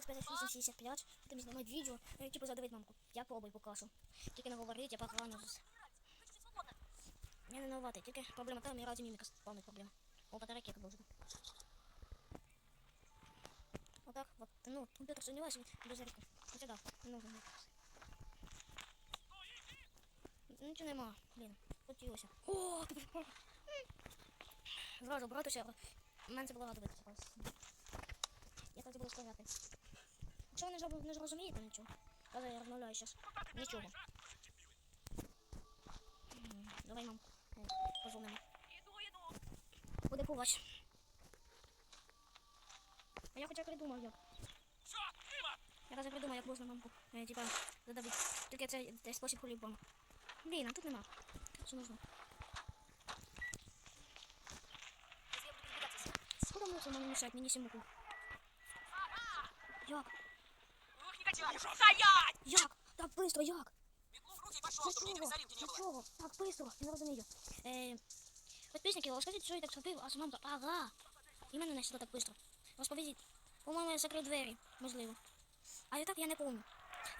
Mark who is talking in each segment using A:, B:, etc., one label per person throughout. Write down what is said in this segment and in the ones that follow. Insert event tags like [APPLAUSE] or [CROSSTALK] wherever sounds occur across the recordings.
A: Alex 5865, потім знімають відео, ну, типу задавить мамку. Я пробую покажу. Тільки не говорить, я погано. Я не новатий, тільки проблема там, і разі міміка повна проблема. О, батарейки як должен. Вот так вот, ну, компьютер сомневаюсь, без рядка. Хотя да, не нужно. Ну, Нічого нема, блін, хотілося. О, ти прикол. Зразу братуся, мене це було. Я так буду сказати. Ви не, не зрозумієте нічого, але я розмовляю зараз. Нічого. Давай, мам, е, позвонимо. Буде повач. А я хоча придумав як. Я раз придумав, як можна мамку, е, типа, задавити. Тільки це, це спосіб по-любому. Блін, а тут нема. Що нужно? Куда мусор мені мешать? Мені сімуку. Як?
B: Ух, негодяй! Стоять!
A: Як? Так быстро, як?
B: Метлу в руки пошел,
A: Для
B: чтобы
A: чого?
B: никаких заринки не
A: Для
B: было.
A: чого? Так быстро, я не розумію. Е, підписники, розкажіть, що я так зробив, а мамка, ага. І мене не сюди так быстро. Розповідіть. По-моєму, я закрив двері, можливо. А я так я не помню.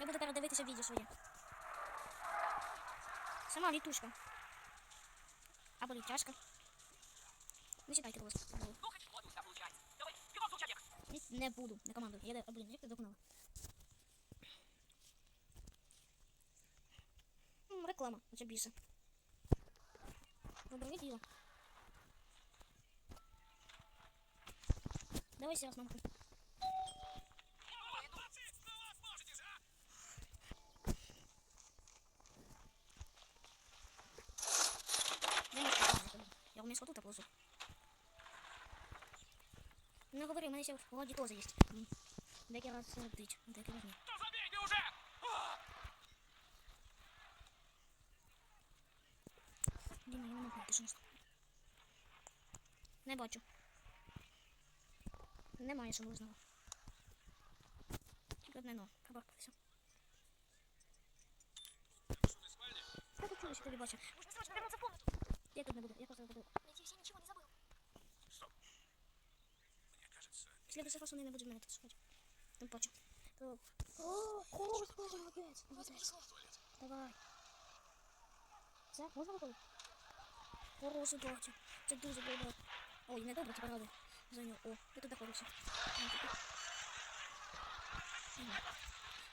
A: Я буду передивитися відео своє. Сама літушка. Або літяшка. Не читайте, будь ласка.
B: Ну, хоть вот у тебя получается. Давай, бегом, случайник!
A: Ні, Не буду, не командую. Я, а, блін, як ти доконала? М, Реклама, оце біса. Добре діло. Давай зараз, мамку. Дай мені покажу тобі. Я вместо тут положу. Не говори, у мене ще вроді теж є. М. Деякий раз сердить, деякий раз ні.
B: Да забей ты уже! А!
A: Діма, я не можу знайти. Не бачу. Немає що можного. Тільки одне но. Пробаркався. Я тут тобі бачу.
C: Нужно срочно вернуться в комнату.
A: Я тут не буду, я просто буду.
C: Найти все ничего не забыл.
B: Мне кажется,
A: В следующий раз вони не тут. Тим паче. То... О, хорош, молодець. Молодець. Давай. Це можна виходити? Хороший доктор. Це дуже добре. Ой, не добре, це правда. Зайняв. О, я тут знаходився.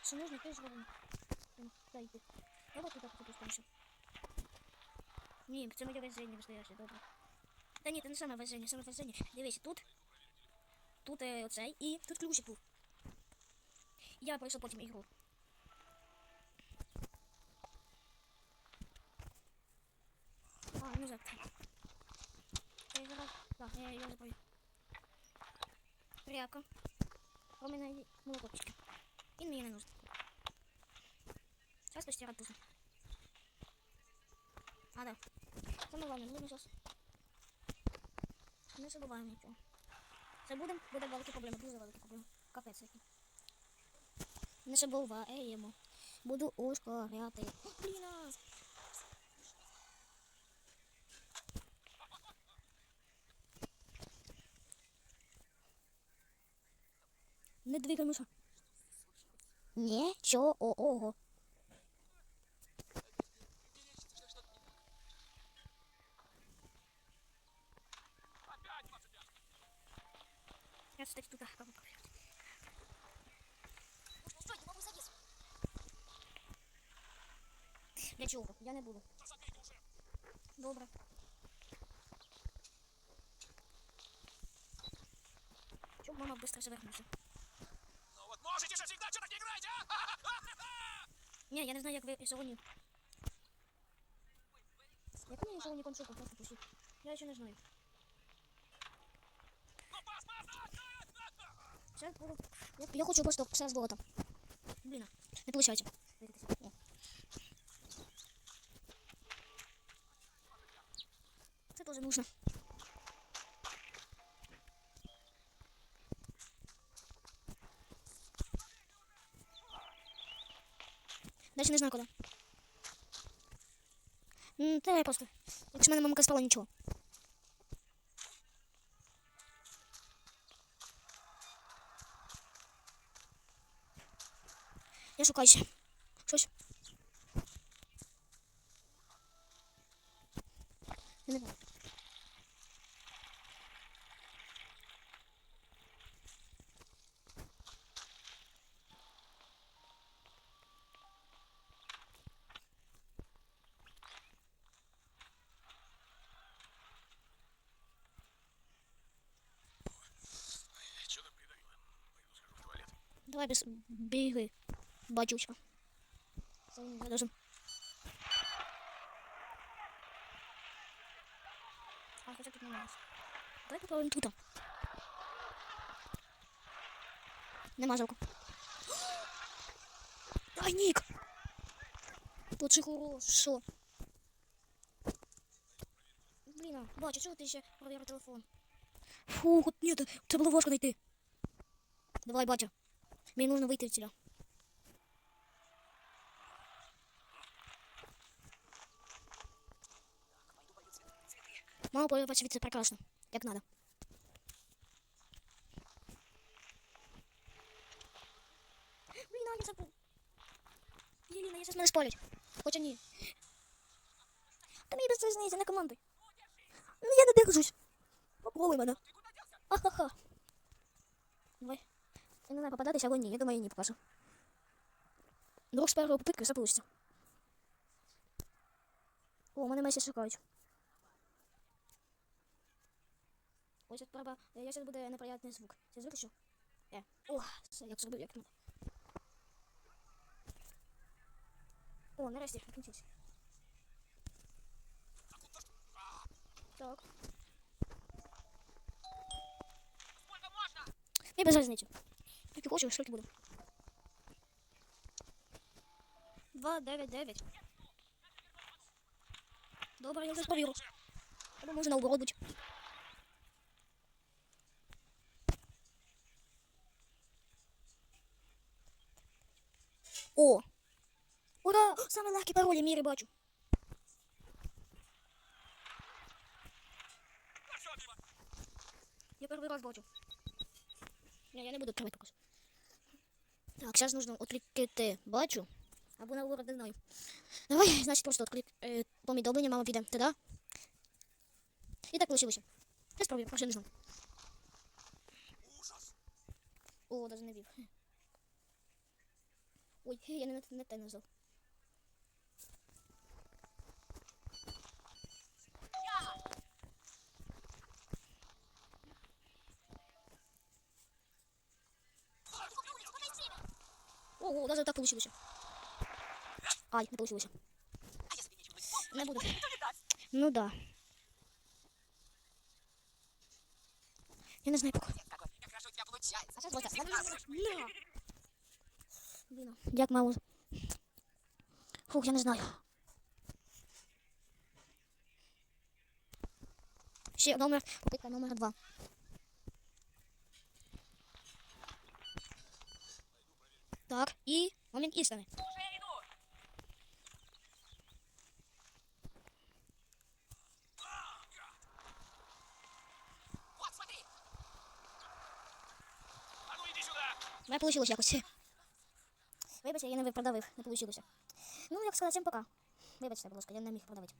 A: Що можна, ти зробимо. Дай йти. Давай туди попустимося. Ні, це моє везення настояще, добре. Та ні, це не саме везення, саме везення. Дивись, тут. Тут е, оцей і тут ключик був. Я пройшов потім ігру. А, ну так. Я. Тряпка. У мене є молокопчики. І мені не нужно. Зараз постирати дуже. А, да. Головне, будемо зараз. Не забуваємо нічого. Забудемо, буде великі проблеми, дуже великі проблеми. Капець який. Не забуваємо. Буду ускоряти. Блін, Не двигай миша. Нічого. Ого.
B: опять 25.
A: Я кстати, туда.
C: Нужно стой, не могу залезть.
A: Для чого? Я не буду. Добре. Щоб мама швидко завернувся.
B: Ну вот можете же всегда что так не играете, а?
A: Ні, я не знаю, як ви сьогодні. Як мені сьогодні консольку просто пустити? Я ще не знаю.
B: Ну пас, пас, пас!
A: Це буду... Я, я хочу просто все золото. Блін, не виходить. О. Це теж нужно. Дальше не знаю куда. Ну, Та я просто. Якщо мене мамка спала, ничего? Я
B: шукаю ще.
A: Давай без біги. Бачуся. Це не должен. А, хоча тут немає. Давай попробуємо тут. Нема. [GASPS] Ай, Нік! Тут же хорошо. Блін, а, бачу, чого ти ще провірив телефон? Фу, от ні, це було важко знайти. Давай, батя. Мне нужно выйти отсюда. Мама поливать цветы прекрасно. Как надо. Блин, а я забыл. Елена, я сейчас надо спорить. Хоть они. Та мені без різниці, не командуй. Ну я не держусь. Попробуй мене. Ахаха. Давай. Я не знаю, попадатися або ні. Я думаю, ні покажу. Друг з першої попитки все получиться. О, мене Месі шукають. Ось тут треба. Я зараз буде неприятний звук. Це звук що? Е. О, все, як зробив, як надо. О, нарешті, закінчився. Так.
B: Сколько можно?
A: Мені без Різниці. Тільки хочу, скільки буде. 2, 9, 9. Добре, я вже повірю. Або може бути. О! Ура! Саме легкий пароль я мірі бачу. Я первый раз бачу. Не, я не буду тримати також. Так, зараз нужно відкликати бачу. Або на город не знаю. Давай, [LAUGHS] значить, просто отклик э, помідоблення, мама піде. Тогда. І так вийшло. Я спробую, не знаю.
B: Ужас.
A: О, даже не вів. Ой, я не, не те нажав.
C: Сколько на улице, подай время.
A: Ого, даже так получилось. Ай, не получилось. Не буду. Ну да. Я не знаю поки.
C: Какой, как хорошо у тебя получается.
A: А сейчас вот так.
C: Всегда слышь.
A: На. Блін, як мало. Фух, я не знаю. Ще номер, попитка номер два. Так, і момент істини.
C: Уже иду. Вот, смотри.
B: А ну иди сюда.
A: Не вийшло якось. Вибачте, я не виправдав їх, не вийшло. Ну, як сказати, всім пока. Вибачте, будь ласка, я не міг продавити.